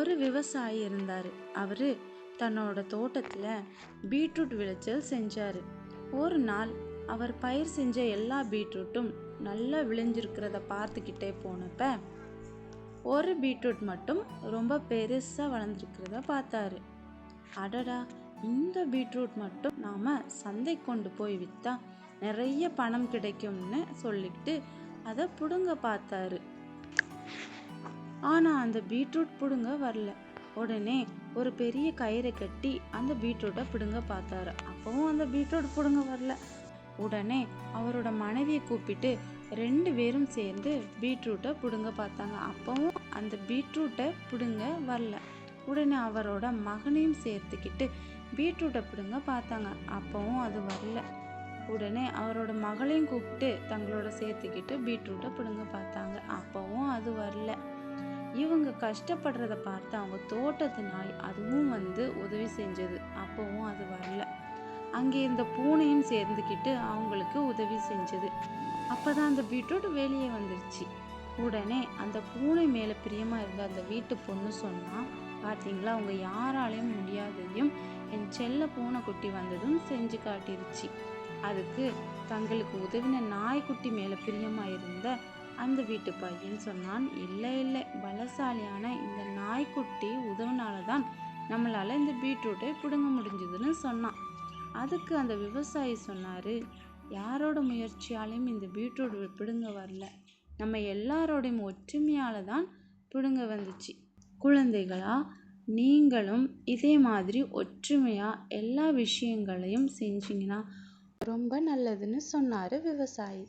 ஒரு விவசாயி இருந்தார். அவர் தன்னோட தோட்டத்தில் பீட்ரூட் விளைச்சல் செஞ்சார். ஒரு நாள் அவர் பயிர் செஞ்ச எல்லா பீட்ரூட்டும் நல்லா விளைஞ்சிருக்கிறத பார்த்துக்கிட்டே போனப்ப ஒரு பீட்ரூட் மட்டும் ரொம்ப பெருசாக வளர்ந்துருக்கிறத பார்த்தாரு. அடடா இந்த பீட்ரூட் மட்டும் நாம் சந்தை கொண்டு போய் விற்றா நிறைய பணம் கிடைக்கும்னு சொல்லிக்கிட்டு அதை பிடுங்க பார்த்தாரு. ஆனால் அந்த பீட்ரூட் பிடுங்க வரல. உடனே ஒரு பெரிய கயிறை கட்டி அந்த பீட்ரூட்டை பிடுங்க பார்த்தாரு. அப்பவும் அந்த பீட்ரூட் பிடுங்க வரல. உடனே அவரோட மனைவியை கூப்பிட்டு ரெண்டு பேரும் சேர்ந்து பீட்ரூட்டை பிடுங்க பார்த்தாங்க. அப்பவும் அந்த பீட்ரூட்டை பிடுங்க வரல. உடனே அவரோட மகனையும் சேர்த்துக்கிட்டு பீட்ரூட்டை பிடுங்க பார்த்தாங்க. அப்பவும் அது வரல. உடனே அவரோட மகளையும் கூப்பிட்டு தங்களோட சேர்த்துக்கிட்டு பீட்ரூட்டை பிடுங்க பார்த்தாங்க. அப்பவும் அது வரல. இவங்க கஷ்டப்படுறத பார்த்து அவங்க தோட்டத்து நாய் அதுவும் வந்து உதவி செஞ்சது. அப்பவும் அது வரல. அங்கே இருந்த பூனையும் சேர்ந்துக்கிட்டு அவங்களுக்கு உதவி செஞ்சது. அப்பதான் அந்த பீட்ரூட் வெளியே வந்துருச்சு. உடனே அந்த பூனை மேலே பிரியமாக இருந்த அந்த வீட்டு பொண்ணு சொன்னால் பார்த்தீங்களா அவங்க யாராலையும் முடியாததையும் என் செல்ல பூனைக்குட்டி வந்ததும் செஞ்சு காட்டிருச்சு. அதுக்கு தங்களுக்கு உதவின நாய்க்குட்டி மேலே பிரியமாக இருந்த அந்த வீட்டு பையன் சொன்னான் இல்லை இல்லை பலசாலியான இந்த நாய்க்குட்டி உதவினால தான் நம்மளால் இந்த பீட்ரூட்டை பிடுங்க முடிஞ்சதுன்னு சொன்னான். அதுக்கு அந்த விவசாயி சொன்னார் யாரோட முயற்சியாலையும் இந்த பீட்ரூட் பிடுங்க வரல. நம்ம எல்லாரோடையும் ஒற்றுமையால் தான் பிடுங்க வந்துச்சு. குழந்தைகளா நீங்களும் இதே மாதிரி ஒற்றுமையாக எல்லா விஷயங்களையும் செஞ்சிங்கன்னா ரொம்ப நல்லதுன்னு சொன்னார் விவசாயி.